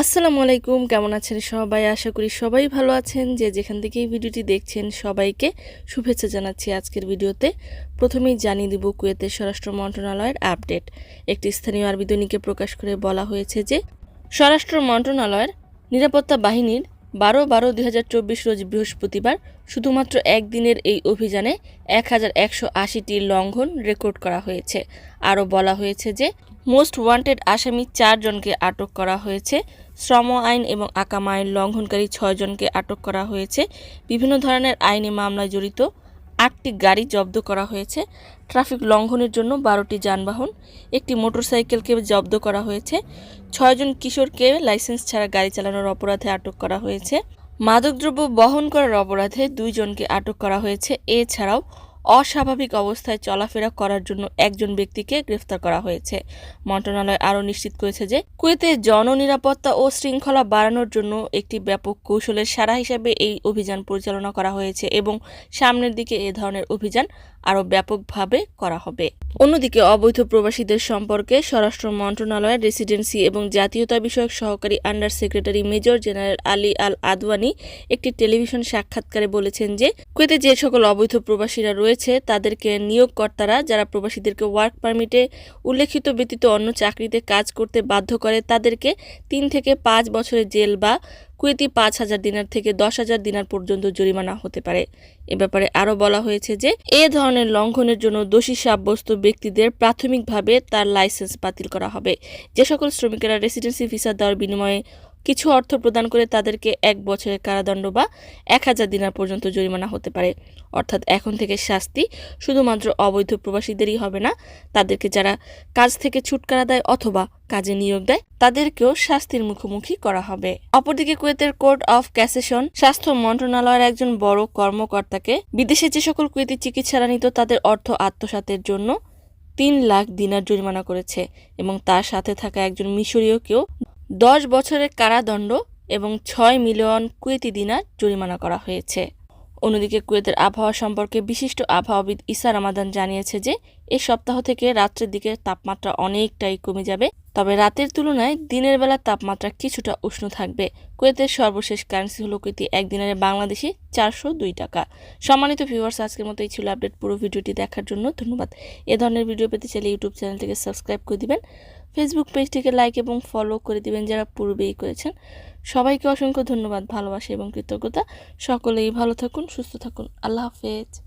আসসালামু আলাইকুম, কেমন আছেন সবাই? আশা করি সবাই ভালো আছেন। যে যেখান থেকে এই ভিডিওটি দেখছেন, সবাইকে শুভেচ্ছা জানাচ্ছি আজকের ভিডিওতে। প্রথমেই জানিয়ে দিব কুয়েতের স্বরাষ্ট্র মন্ত্রণালয়ের আপডেট। একটি স্থানীয় আরবি দৈনিকে প্রকাশ করে বলা হয়েছে যে, স্বরাষ্ট্র মন্ত্রণালয়ের নিরাপত্তা বাহিনীর বারো বারো দুই হাজার চব্বিশ রোজ বৃহস্পতিবার শুধুমাত্র একদিনের এই অভিযানে এক হাজার একশো আশিটি লঙ্ঘন রেকর্ড করা হয়েছে। আরও বলা হয়েছে যে, মোস্ট ওয়ান্টেড আসামি চারজনকে আটক করা হয়েছে। শ্রম আইন এবং আকাম আইন লঙ্ঘনকারী ছয়জনকে আটক করা হয়েছে। বিভিন্ন ধরনের আইনি মামলায় জড়িত আটটি গাড়ি জব্দ করা হয়েছে। ট্রাফিক লঙ্ঘনের জন্য বারোটি যানবাহন, একটি মোটরসাইকেলকে জব্দ করা হয়েছে। ছয়জন কিশোরকে লাইসেন্স ছাড়া গাড়ি চালানোর অপরাধে আটক করা হয়েছে। মাদকদ্রব্য বহন করার অপরাধে দুইজনকে আটক করা হয়েছে। এছাড়াও অস্বাভাবিক অবস্থায় চলাফেরা করার জন্য একজন ব্যক্তিকে গ্রেফতার করা হয়েছে। মন্ত্রণালয় আরও নিশ্চিত করেছে যে কুয়েতে জননিরাপত্তা ও শৃঙ্খলা বাড়ানোর জন্য একটি ব্যাপক কৌশলের সারা হিসাবে এই অভিযান পরিচালনা করা হয়েছে এবং সামনের দিকে এ ধরনের অভিযান আরও ব্যাপকভাবে করা হবে। অন্যদিকে অবৈধ প্রবাসীদের সম্পর্কে স্বরাষ্ট্র মন্ত্রণালয়ের রেসিডেন্সি এবং জাতীয়তা বিষয়ক সহকারী under secretary major general Ali al Adwani একটি টেলিভিশন সাক্ষাৎকারে বলেছেন যে, কুয়েতে যে সকল অবৈধ প্রবাসীরা রয়েছে, তাদেরকে নিয়োগকর্তারা যারা প্রবাসীদেরকে ওয়ার্ক পারমিটে উল্লেখিত ব্যতীত অন্য চাকরিতে কাজ করতে বাধ্য করে, তাদেরকে তিন থেকে পাঁচ বছরের জেল বা কুয়েতি পাঁচ হাজার দিনার থেকে দশ হাজার দিনার পর্যন্ত জরিমানা হতে পারে। এ ব্যাপারে আরও বলা হয়েছে যে, এ ধরনের লঙ্ঘনের জন্য দোষী সাব্যস্ত ব্যক্তিদের প্রাথমিকভাবে তার লাইসেন্স বাতিল করা হবে। যে সকল শ্রমিকেরা রেসিডেন্সি ভিসা দেওয়ার বিনিময়ে কিছু অর্থ প্রদান করে তাদেরকে এক বছরের কারাদণ্ড বা এক হাজার দিনার পর্যন্ত জরিমানা হতে পারে। অর্থাৎ এখন থেকে শাস্তি শুধুমাত্র অবৈধ প্রবাসীদেরই হবে না, তাদেরকে যারা কাজ থেকে ছুটকারা দেয় অথবা কাজে নিয়োগ দেয়, তাদেরকেও শাস্তির মুখোমুখি করা হবে। অপরদিকে কুয়েতের কোর্ট অফ ক্যাসেশন স্বাস্থ্য মন্ত্রণালয়ের একজন বড় কর্মকর্তাকে বিদেশে যে সকল কুয়েতি চিকিৎসারা নিত তাদের অর্থ আত্মসাতের জন্য তিন লাখ দিনার জরিমানা করেছে এবং তার সাথে থাকা একজন মিশরীয়কেও দশ বছরের কারাদণ্ড এবং ছয় মিলিয়ন কুয়েতি দিনার জরিমানা করা হয়েছে। অন্যদিকে কুয়েতের আবহাওয়া সম্পর্কে বিশিষ্ট আবহাওয়াবিদ ইসা রামাদান জানিয়েছে যে, এ সপ্তাহ থেকে রাত্রের দিকে তাপমাত্রা অনেকটাই কমে যাবে, তবে রাতের তুলনায় দিনের বেলা তাপমাত্রা কিছুটা উষ্ণ থাকবে। কুয়েতের সর্বশেষ কারেন্সি হলো কুয়েতি একদিনের বাংলাদেশি চারশো দুই টাকা। সম্মানিত ভিউয়ার্স, আজকের মতো এই ছিল আপডেট পুরো ভিডিওটি দেখার জন্য। ধন্যবাদ। এ ধরনের ভিডিও পেতে চাইলে ইউটিউব চ্যানেলটিকে সাবস্ক্রাইব করে দিবেন। ফেসবুক পেজটিকে লাইক এবং ফলো করে দিবেন যারা পূর্বেই করেছেন। সবাইকে অসংখ্য ধন্যবাদ, ভালোবাসা এবং কৃতজ্ঞতা। সকলেই ভালো থাকুন, সুস্থ থাকুন। আল্লাহ হাফেজ।